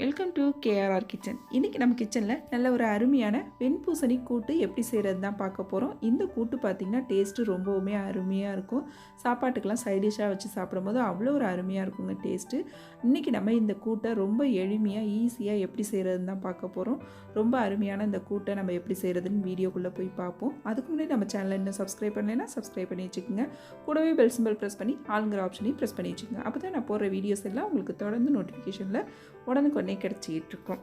Welcome to KRR kitchen இன்றைக்கி நம்ம கிச்சனில் நல்ல ஒரு அருமையான வெண்பூசணி கூட்டு எப்படி செய்கிறது தான் பார்க்க போகிறோம் இந்த கூட்டு பார்த்திங்கன்னா டேஸ்ட்டு ரொம்பவுமே அருமையாக இருக்கும். சாப்பாட்டுக்கெல்லாம் சைட் டிஷ்ஷாக வச்சு சாப்பிடும்போது அவ்வளோ ஒரு அருமையாக இருக்குங்க டேஸ்ட்டு இன்றைக்கி நம்ம இந்த கூட்டை ரொம்ப எளிமையாக ஈஸியாக எப்படி செய்கிறதுன்னு தான் பார்க்க போகிறோம் ரொம்ப அருமையான இந்த கூட்டை நம்ம எப்படி செய்கிறதுன்னு வீடியோக்குள்ளே போய் பார்ப்போம். அதுக்கு முன்னாடி நம்ம சேனலை இன்னும் சப்ஸ்கிரைப் பண்ணலைன்னா சப்ஸ்கிரைப் பண்ணி வச்சுக்கோங்க. கூடவே பெல் சிம்பிள் ப்ரெஸ் பண்ணி ஆளுங்கிற ஆப்ஷனையும் ப்ரெஸ் பண்ணி வச்சுக்கோங்க. அப்போ தான் நான் போடுற வீடியோஸ் எல்லாம் உங்களுக்கு தொடர்ந்து நோட்டிஃபிகேஷனில் உடனுக்கு கிடச்சிக்கிட்டு இருக்கோம்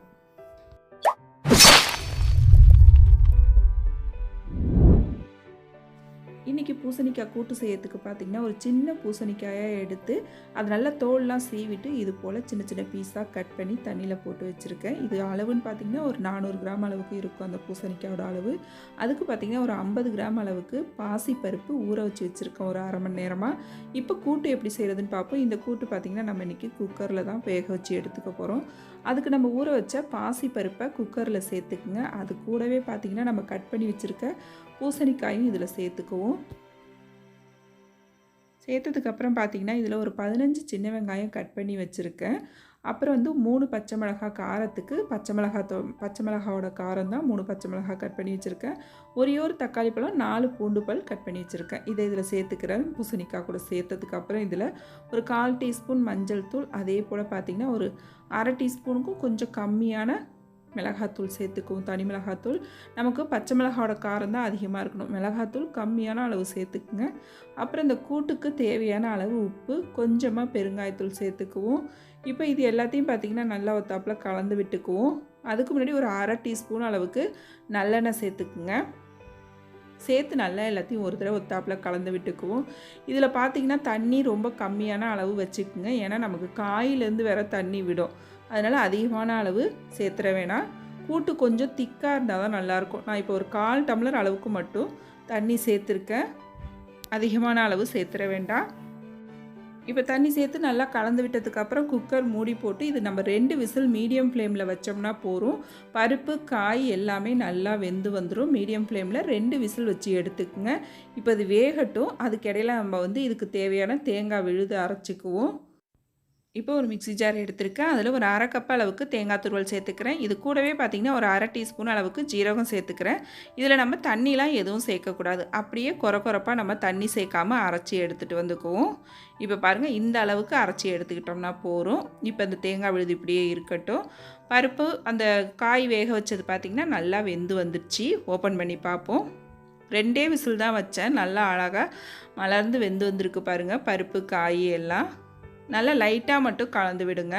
இன்றைக்கி பூசணிக்காய் கூட்டு செய்யறதுக்கு பார்த்திங்கன்னா ஒரு சின்ன பூசணிக்காயாக எடுத்து அது நல்லா தோல்லாம் சீவிட்டு இது போல் சின்ன சின்ன பீஸாக கட் பண்ணி தண்ணியில் போட்டு வச்சுருக்கேன். இது அளவுன்னு பார்த்திங்கன்னா ஒரு நானூறு கிராம் அளவுக்கு இருக்கும் அந்த பூசணிக்காயோட அளவு. அதுக்கு பார்த்திங்கன்னா ஒரு ஐம்பது கிராம் அளவுக்கு பாசிப்பருப்பு ஊற வச்சு வச்சுருக்கேன் ஒரு அரை மணி நேரமாக இப்போ கூட்டு எப்படி செய்கிறதுன்னு பார்ப்போம் இந்த கூட்டு பார்த்திங்கன்னா நம்ம இன்றைக்கி குக்கரில் தான் வேக வச்சு எடுத்துக்க போகிறோம் அதுக்கு நம்ம ஊற வச்ச பாசிப்பருப்பை குக்கரில் சேர்த்துக்குங்க. அது கூடவே பார்த்திங்கன்னா நம்ம கட் பண்ணி வச்சுருக்க பூசணிக்காயும் இதில் சேர்த்துக்குவோம். சேர்த்ததுக்கப்புறம் பார்த்திங்கன்னா இதில் ஒரு பதினஞ்சு சின்ன வெங்காயம் கட் பண்ணி வச்சுருக்கேன். அப்புறம் வந்து மூணு பச்சை மிளகாய் காரத்துக்கு பச்சை மிளகாய் தோ பச்சை மிளகாவோட காரம் தான் மூணு பச்சை மிளகாய் கட் பண்ணி வச்சுருக்கேன். ஒரே ஒரு தக்காளி பழம் நாலு பூண்டு பல் கட் பண்ணி வச்சுருக்கேன். இதை இதில் சேர்த்துக்கிறேன். பூசணிக்காய் கூட சேர்த்ததுக்கப்புறம் இதில் ஒரு கால் டீஸ்பூன் மஞ்சள் தூள் அதே போல் பார்த்திங்கன்னா ஒரு அரை டீஸ்பூனுக்கும் கொஞ்சம் கம்மியான மிளகாத்தூள் சேர்த்துக்குவோம் தனி மிளகாத்தூள். நமக்கு பச்சை மிளகாவோட காரம் தான் அதிகமாக இருக்கணும். மிளகாத்தூள் கம்மியான அளவு சேர்த்துக்குங்க. அப்புறம் இந்த கூட்டுக்கு தேவையான அளவு உப்பு கொஞ்சமாக பெருங்காயத்தூள் சேர்த்துக்குவோம். இப்போ இது எல்லாத்தையும் பார்த்திங்கன்னா நல்லா ஒத்தாப்பில் கலந்து விட்டுக்குவோம். அதுக்கு முன்னாடி ஒரு அரை டீஸ்பூன் அளவுக்கு நல்லெண்ணெய் சேர்த்துக்குங்க. சேர்த்து நல்லா எல்லாத்தையும் ஒரு தடவை ஒத்தாப்பில் கலந்து விட்டுக்குவோம். இதில் பார்த்திங்கன்னா தண்ணி ரொம்ப கம்மியான அளவு வச்சுக்குங்க. ஏன்னா நமக்கு காயிலேருந்து வேறு தண்ணி விடும். அதனால் அதிகமான அளவு சேர்த்துற வேணாம். கூட்டு கொஞ்சம் திக்காக இருந்தால் தான் நல்லாயிருக்கும். நான் இப்போ ஒரு கால் டம்ளர் அளவுக்கு மட்டும் தண்ணி சேர்த்துருக்கேன். அதிகமான அளவு சேர்த்துற வேண்டாம். இப்போ தண்ணி சேர்த்து நல்லா கலந்து விட்டதுக்கப்புறம் குக்கர் மூடி போட்டு இது நம்ம ரெண்டு விசில் மீடியம் ஃப்ளேமில் வச்சோம்னா போகும் பருப்பு காய் எல்லாமே நல்லா வெந்து வந்துடும் மீடியம் ஃப்ளேமில் ரெண்டு விசில் வச்சு எடுத்துக்குங்க. இப்போ இது வேகட்டும். அதுக்கிடையில் நம்ம வந்து இதுக்கு தேவையான தேங்காய் விழுது அரைச்சிக்குவோம். இப்போ ஒரு மிக்ஸி ஜார் எடுத்திருக்கேன். அதில் ஒரு அரை கப் அளவுக்கு தேங்காய் துருவல் சேர்த்துக்கிறேன். இது கூடவே பார்த்திங்கன்னா ஒரு அரை டீஸ்பூன் அளவுக்கு ஜீரகம் சேர்த்துக்கிறேன். இதில் நம்ம தண்ணிலாம் எதுவும் சேர்க்கக்கூடாது. அப்படியே குறை குறைப்பாக நம்ம தண்ணி சேர்க்காம அரைச்சி எடுத்துகிட்டு வந்துக்குவோம். இப்போ பாருங்கள் இந்த அளவுக்கு அரைச்சி எடுத்துக்கிட்டோம்னா போகும் இப்போ இந்த தேங்காய் விழுது இப்படியே இருக்கட்டும். பருப்பு அந்த காய் வேக வச்சது பார்த்திங்கன்னா நல்லா வெந்து வந்துடுச்சு. ஓப்பன் பண்ணி பார்ப்போம். ரெண்டே விசில் தான் வச்சேன். நல்லா அழகாக மலர்ந்து வெந்து வந்திருக்கு பாருங்கள் பருப்பு காய் எல்லாம். நல்லா லைட்டாக மட்டும் கலந்து விடுங்க.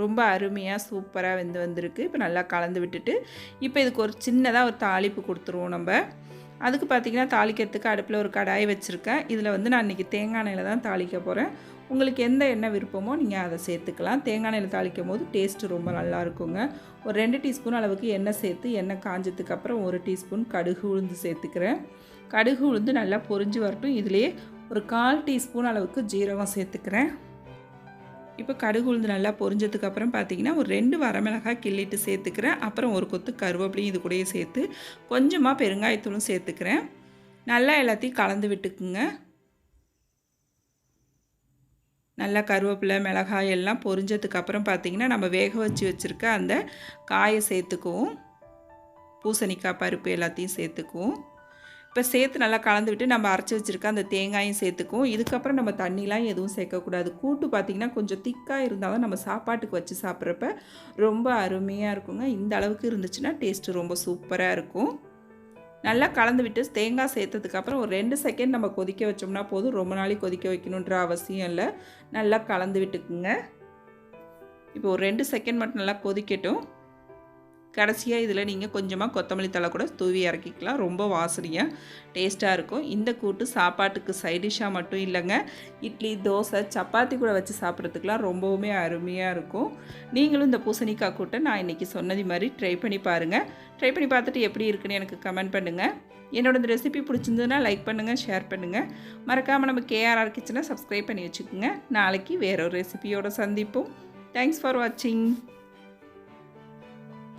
ரொம்ப அருமையாக சூப்பராக வெந்து வந்திருக்கு. இப்போ நல்லா கலந்து விட்டுட்டு இப்போ இதுக்கு ஒரு சின்னதாக ஒரு தாளிப்பு கொடுத்துருவோம் நம்ம. அதுக்கு பார்த்திங்கன்னா தாளிக்கிறதுக்கு அடுப்பில் ஒரு கடாய் வச்சுருக்கேன். இதில் வந்து நான் இன்றைக்கி தேங்காய் எண்ணெயில் தான் தாளிக்க போகிறேன் உங்களுக்கு எந்த எண்ணெய் விருப்பமோ நீங்கள் அதை சேர்த்துக்கலாம். தேங்காய் எண்ணெயில் தாளிக்கும் போது டேஸ்ட்டு ரொம்ப நல்லா இருக்குங்க. ஒரு ரெண்டு டீஸ்பூன் அளவுக்கு எண்ணெய் சேர்த்து எண்ணெய் காஞ்சதுக்கப்புறம் ஒரு டீஸ்பூன் கடுகு உளுந்து சேர்த்துக்கிறேன். கடுகு உளுந்து நல்லா பொரிஞ்சு வரட்டும். இதிலே ஒரு கால் டீஸ்பூன் அளவுக்கு ஜீரகம் சேர்த்துக்கிறேன். இப்போ கடுகு உளுந்து நல்லா பொரிஞ்சதுக்கப்புறம் பார்த்தீங்கன்னா ஒரு ரெண்டு வரமிளகாய் கிள்ளிட்டு சேர்த்துக்கிறேன். அப்புறம் ஒரு கொத்து கருவேப்பிலையும் இது கூடயே சேர்த்து கொஞ்சமாக பெருங்காயத்தூளும் சேர்த்துக்கிறேன். நல்லா எல்லாத்தையும் கலந்து விட்டுக்குங்க. நல்லா கருவேப்பிலை மிளகாய் எல்லாம் பொரிஞ்சதுக்கப்புறம் பார்த்திங்கன்னா நம்ம வேக வச்சு வச்சுருக்க அந்த காயை சேர்த்துக்குவோம். பூசணிக்காய் பருப்பு எல்லாத்தையும் சேர்த்துக்குவோம். இப்போ சேர்த்து நல்லா கலந்து விட்டு நம்ம அரைச்சி வச்சுருக்க அந்த தேங்காயும் சேர்த்துக்கும் இதுக்கப்புறம் நம்ம தண்ணிலாம் எதுவும் சேர்க்கக்கூடாது. கூட்டு பார்த்திங்கன்னா கொஞ்சம் திக்காக இருந்தால் தான் நம்ம சாப்பாட்டுக்கு வச்சு சாப்பிட்றப்ப ரொம்ப அருமையாக இருக்குங்க. இந்த அளவுக்கு இருந்துச்சுன்னா டேஸ்ட்டு ரொம்ப சூப்பராக இருக்கும். நல்லா கலந்து விட்டு தேங்காய் சேர்த்ததுக்கப்புறம் ஒரு ரெண்டு செகண்ட் நம்ம கொதிக்க வச்சோம்னா போதும். ரொம்ப நாளைக்கு கொதிக்க வைக்கணுன்ற அவசியம் இல்லை. நல்லா கலந்து விட்டுக்குங்க இப்போ ஒரு ரெண்டு செகண்ட் மட்டும் நல்லா கொதிக்கட்டும். கடைசியாக இதில் நீங்கள் கொஞ்சமாக கொத்தமல்லி தலை கூட தூவி இறக்கிக்கலாம். ரொம்ப வாசனையாக டேஸ்ட்டாக இருக்கும். இந்த கூட்டு சாப்பாட்டுக்கு சைடிஷ்ஷாக மட்டும் இல்லைங்க. இட்லி தோசை சப்பாத்தி கூட வச்சு சாப்பிட்றதுக்கெலாம் ரொம்பவுமே அருமையாக இருக்கும். நீங்களும் இந்த பூசணிக்காய் கூட்டை நான் இன்றைக்கி சொன்னது மாதிரி ட்ரை பண்ணி பாருங்கள் ட்ரை பண்ணி பார்த்துட்டு எப்படி இருக்குன்னு எனக்கு கமெண்ட் பண்ணுங்கள் என்னோட இந்த ரெசிபி பிடிச்சிருந்ததுன்னா லைக் பண்ணுங்கள் ஷேர் பண்ணுங்கள் மறக்காமல் நம்ம கேஆர்ஆர் கிச்சனை சப்ஸ்கிரைப் பண்ணி வச்சுக்கோங்க. நாளைக்கு வேறொரு ரெசிபியோட சந்திப்போம். தேங்க்ஸ் ஃபார் வாட்சிங்